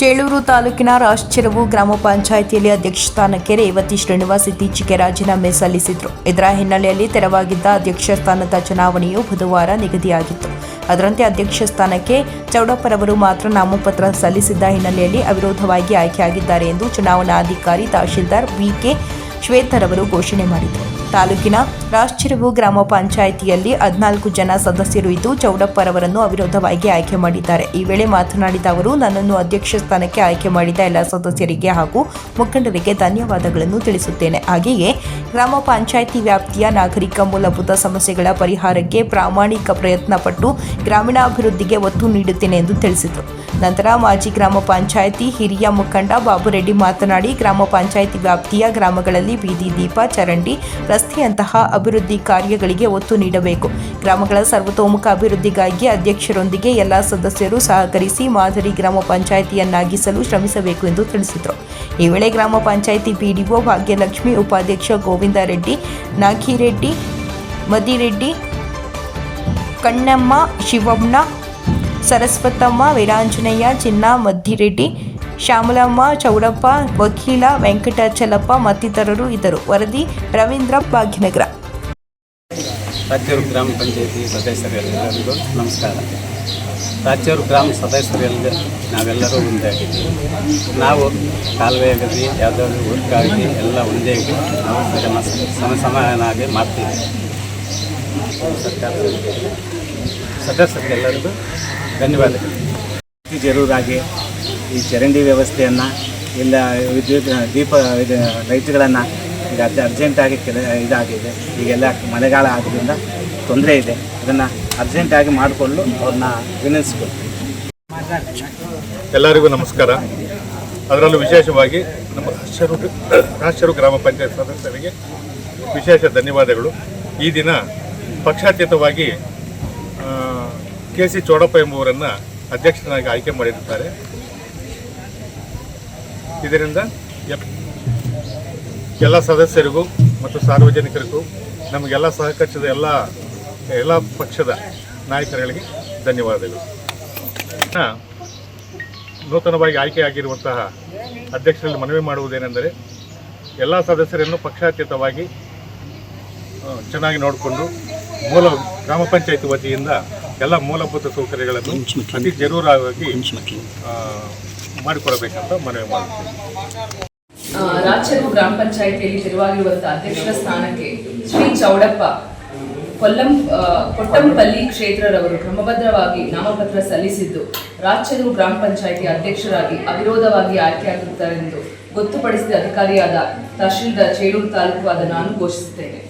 ಚೇಳೂರು ತಾಲೂಕಿನ ರಾಶ್ಚೆರವು ಗ್ರಾಮ ಪಂಚಾಯಿತಿಯಲ್ಲಿ ಅಧ್ಯಕ್ಷ ಸ್ಥಾನಕ್ಕೆ ರೇವತಿ ಶ್ರೀನಿವಾಸ್ ಇತ್ತೀಚೆಗೆ ರಾಜೀನಾಮೆ ಸಲ್ಲಿಸಿದ್ರು. ಇದರ ಹಿನ್ನೆಲೆಯಲ್ಲಿ ತೆರವಾಗಿದ್ದ ಅಧ್ಯಕ್ಷ ಸ್ಥಾನದ ಚುನಾವಣೆಯು ಬುಧವಾರ ನಿಗದಿಯಾಗಿತ್ತು. ಅದರಂತೆ ಅಧ್ಯಕ್ಷ ಸ್ಥಾನಕ್ಕೆ ಚೌಡಪ್ಪರವರು ಮಾತ್ರ ನಾಮಪತ್ರ ಸಲ್ಲಿಸಿದ್ದ ಹಿನ್ನೆಲೆಯಲ್ಲಿ ಅವಿರೋಧವಾಗಿ ಆಯ್ಕೆಯಾಗಿದ್ದಾರೆ ಎಂದು ಚುನಾವಣಾಧಿಕಾರಿ ತಹಶೀಲ್ದಾರ್ ವಿಕೆ ಶ್ವೇತರವರು ಘೋಷಣೆ ಮಾಡಿದರು. ತಾಲೂಕಿನ ರಾಶ್ಚಿರವು ಗ್ರಾಮ ಪಂಚಾಯಿತಿಯಲ್ಲಿ ಹದಿನಾಲ್ಕು ಜನ ಸದಸ್ಯರು ಇದ್ದು ಚೌಡಪ್ಪರವರನ್ನು ಅವಿರೋಧವಾಗಿ ಆಯ್ಕೆ ಮಾಡಿದ್ದಾರೆ. ಈ ವೇಳೆ ಮಾತನಾಡಿದ ಅವರು, ನನ್ನನ್ನು ಅಧ್ಯಕ್ಷ ಸ್ಥಾನಕ್ಕೆ ಆಯ್ಕೆ ಮಾಡಿದ ಎಲ್ಲ ಸದಸ್ಯರಿಗೆ ಹಾಗೂ ಮುಖಂಡರಿಗೆ ಧನ್ಯವಾದಗಳನ್ನು ತಿಳಿಸುತ್ತೇನೆ. ಹಾಗೆಯೇ ಗ್ರಾಮ ಪಂಚಾಯಿತಿ ವ್ಯಾಪ್ತಿಯ ನಾಗರಿಕ ಮೂಲಭೂತ ಸಮಸ್ಯೆಗಳ ಪರಿಹಾರಕ್ಕೆ ಪ್ರಾಮಾಣಿಕ ಪ್ರಯತ್ನ ಪಟ್ಟು ಗ್ರಾಮೀಣಾಭಿವೃದ್ಧಿಗೆ ಒತ್ತು ನೀಡುತ್ತೇನೆ ಎಂದು ತಿಳಿಸಿದರು. ನಂತರ ಮಾಜಿ ಗ್ರಾಮ ಪಂಚಾಯಿತಿ ಹಿರಿಯ ಮುಖಂಡ ಬಾಬುರೆಡ್ಡಿ ಮಾತನಾಡಿ, ಗ್ರಾಮ ಪಂಚಾಯಿತಿ ವ್ಯಾಪ್ತಿಯ ಗ್ರಾಮಗಳಲ್ಲಿ ಬೀದಿ, ದೀಪ, ಚರಂಡಿ, ರಸ್ತೆಯಂತಹ ಅಭಿವೃದ್ಧಿ ಕಾರ್ಯಗಳಿಗೆ ಒತ್ತು ನೀಡಬೇಕು. ಗ್ರಾಮಗಳ ಸರ್ವತೋಮುಖ ಅಭಿವೃದ್ಧಿಗಾಗಿ ಅಧ್ಯಕ್ಷರೊಂದಿಗೆ ಎಲ್ಲ ಸದಸ್ಯರು ಸಹಕರಿಸಿ ಮಾದರಿ ಗ್ರಾಮ ಪಂಚಾಯಿತಿಯನ್ನಾಗಿಸಲು ಶ್ರಮಿಸಬೇಕು ಎಂದು ತಿಳಿಸಿದರು. ಈ ವೇಳೆ ಗ್ರಾಮ ಪಂಚಾಯಿತಿ ಪಿಡಿಒ ಭಾಗ್ಯಲಕ್ಷ್ಮಿ ಉಪಾಧ್ಯಕ್ಷ ಗೋವಿಂದ ರೆಡ್ಡಿ ನಾಗಿರೆಡ್ಡಿ ಮದಿರೆಡ್ಡಿ ಕಣ್ಣಮ್ಮ ಶಿವಮ್ಮ ಸರಸ್ವತಮ್ಮ, ವೀರಾಂಜನೇಯ, ಚಿನ್ನ ಮದ್ದಿರೆಡ್ಡಿ ಶ್ಯಾಮಲಮ್ಮ, ಚೌಡಪ್ಪ, ವಕೀಲ, ವೆಂಕಟಾಚಲಪ್ಪ ಮತ್ತಿತರರು ಇದ್ದರು. ವರದಿ ರವೀಂದ್ರ ಭಾಗ್ಯನಗರ. ಗ್ರಾಮ ಪಂಚಾಯತಿ ಸದಸ್ಯರೆಲ್ಲರಿಗೂ ನಮಸ್ಕಾರ. ರಾಜ್ಯೂರು ಗ್ರಾಮ ಸದಸ್ಯರೆಲ್ಲ ನಾವೆಲ್ಲರೂ ಒಂದಾಗಿದ್ದೀವಿ ನಾವು ಕಾಲುವೆ ಆಗಲಿ ಯಾವುದಾದ್ರು ವರ್ಕ್ ಆಗಲಿ, ಎಲ್ಲ ಒಂದೇ ನಾವು ಸಮ ಸಮ ಸಮಾನಾಗಿ ಮಾಡ್ತೀವಿ. ಸದಸ್ಯರಿಗೆಲ್ಲರಿಗೂ ಧನ್ಯವಾದಗಳು. ಜರೂರಾಗಿ ಈ ಚರಂಡಿ ವ್ಯವಸ್ಥೆಯನ್ನು ಇಲ್ಲ ವಿದ್ಯುತ್, ದೀಪ, ಇದು ಲೈಟ್ಗಳನ್ನು ಈಗ ಅರ್ಜ ಅರ್ಜೆಂಟಾಗಿ ಕೆಲ ಇದಾಗಿದೆ. ಈಗೆಲ್ಲ ಮಳೆಗಾಲ ಆಗೋದ್ರಿಂದ ತೊಂದರೆ ಇದೆ. ಅದನ್ನು ಅರ್ಜೆಂಟಾಗಿ ಮಾಡಿಕೊಂಡು ಅವ್ರನ್ನ ವಿನಂತಿಸ್ಕೊಳ್ತೀವಿ ಎಲ್ಲರಿಗೂ ನಮಸ್ಕಾರ. ಅದರಲ್ಲೂ ವಿಶೇಷವಾಗಿ ನಮ್ಮ ರಾಷ್ಟ್ರು ರಾಷ್ಟ್ರು ಗ್ರಾಮ ಪಂಚಾಯತ್ ಸದಸ್ಯರಿಗೆ ವಿಶೇಷ ಧನ್ಯವಾದಗಳು. ಈ ದಿನ ಪಕ್ಷಾತೀತವಾಗಿ ಕೆ ಸಿ ಚೋಡಪ್ಪ ಎಂಬುವರನ್ನು ಅಧ್ಯಕ್ಷನಾಗಿ ಆಯ್ಕೆ ಮಾಡಿರುತ್ತಾರೆ. ಇದರಿಂದ ಎಲ್ಲ ಸದಸ್ಯರಿಗೂ ಮತ್ತು ಸಾರ್ವಜನಿಕರಿಗೂ ನಮಗೆಲ್ಲ ಸಹಕರಿಸಿದ ಎಲ್ಲ ಎಲ್ಲ ಪಕ್ಷದ ನಾಯಕರುಗಳಿಗೆ ಧನ್ಯವಾದಗಳು. ನೂತನವಾಗಿ ಆಯ್ಕೆಯಾಗಿರುವಂತಹ ಅಧ್ಯಕ್ಷರಲ್ಲಿ ಮನವಿ ಮಾಡುವುದೇನೆಂದರೆ ಎಲ್ಲ ಸದಸ್ಯರನ್ನು ಪಕ್ಷಾತೀತವಾಗಿ ಚೆನ್ನಾಗಿ ನೋಡಿಕೊಂಡು ಮೂಲ ಗ್ರಾಮ ಪಂಚಾಯತ್ ವತಿಯಿಂದ ಎಲ್ಲ ಮೂಲಭೂತ ಸೌಕರ್ಯಗಳನ್ನು ಅತಿ ಜರೂರಾಗಿ ಮಾಡಿಕೊಡಬೇಕಂತ ಮನವಿ ಮಾಡುತ್ತೇನೆ. ಆ, ರಾಜ್ಯರು ಗ್ರಾಮ ಪಂಚಾಯತಿಯಲ್ಲಿ ತೆರವಾಗಿರುವಂತಹ ಅಧ್ಯಕ್ಷರ ಸ್ಥಾನಕ್ಕೆ ಶ್ರೀ ಚೌಡಪ್ಪ ಕೊಲ್ಲಂ ಕೊಟ್ಟಂಪಲ್ಲಿ ಕ್ಷೇತ್ರರವರು ಕ್ರಮಬದ್ಧವಾಗಿ ನಾಮಪತ್ರ ಸಲ್ಲಿಸಿದ್ದು ರಾಜ್ಯರು ಗ್ರಾಮ ಪಂಚಾಯಿತಿ ಅಧ್ಯಕ್ಷರಾಗಿ ಅವಿರೋಧವಾಗಿ ಆಯ್ಕೆಯಾಗುತ್ತಾರೆಂದು ಗೊತ್ತುಪಡಿಸಿದ ಅಧಿಕಾರಿಯಾದ ತಹಶೀಲ್ದಾರ್ ಚೇಳೂರು ತಾಲೂಕು ಆದ ನಾನು ಘೋಷಿಸುತ್ತೇನೆ.